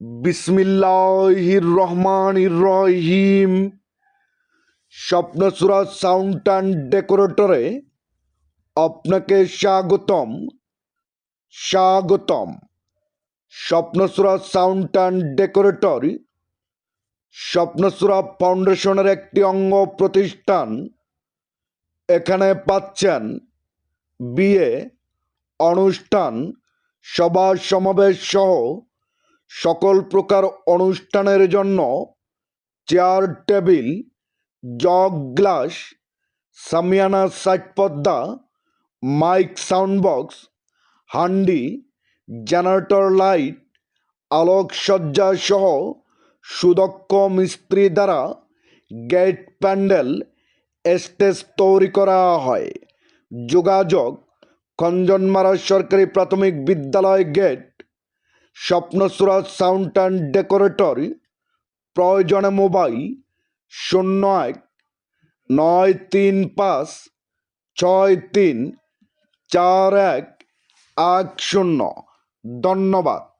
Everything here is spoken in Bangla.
বিসমিল্লাহির রহমানির রহিম। স্বপ্নসুরা সাউন্ড অ্যান্ড ডেকোরেটরে আপনাকে স্বাগতম। স্বাগতম। Swapnasura sound and decorator Swapnasura ফাউন্ডেশনের একটি অঙ্গ প্রতিষ্ঠান। এখানে পাচ্ছেন বিয়ে, অনুষ্ঠান সভা সমাবেশ সহ সকল প্রকার অনুষ্ঠানের জন্য চেয়ার টেবিল জগ গ্লাস সামিয়ানা সাইট পর্দা মাইক সাউন্ড বক্স হান্ডি জেনারেটর লাইট আলোকসজ্জা সহ সুদক্ষ মিস্ত্রি দ্বারা গেট প্যান্ডেল স্টেজ তৈরি করা হয় যোগাযোগ খঞ্জনমারা সরকারি প্রাথমিক বিদ্যালয় গেট স্বপ্নসুরা সাউন্ড অ্যান্ড ডেকোরেটরি, প্রয়োজনে মোবাইল শূন্য এক নয় তিন পাঁচ ছয় তিন চার এক এক শূন্য। ধন্যবাদ।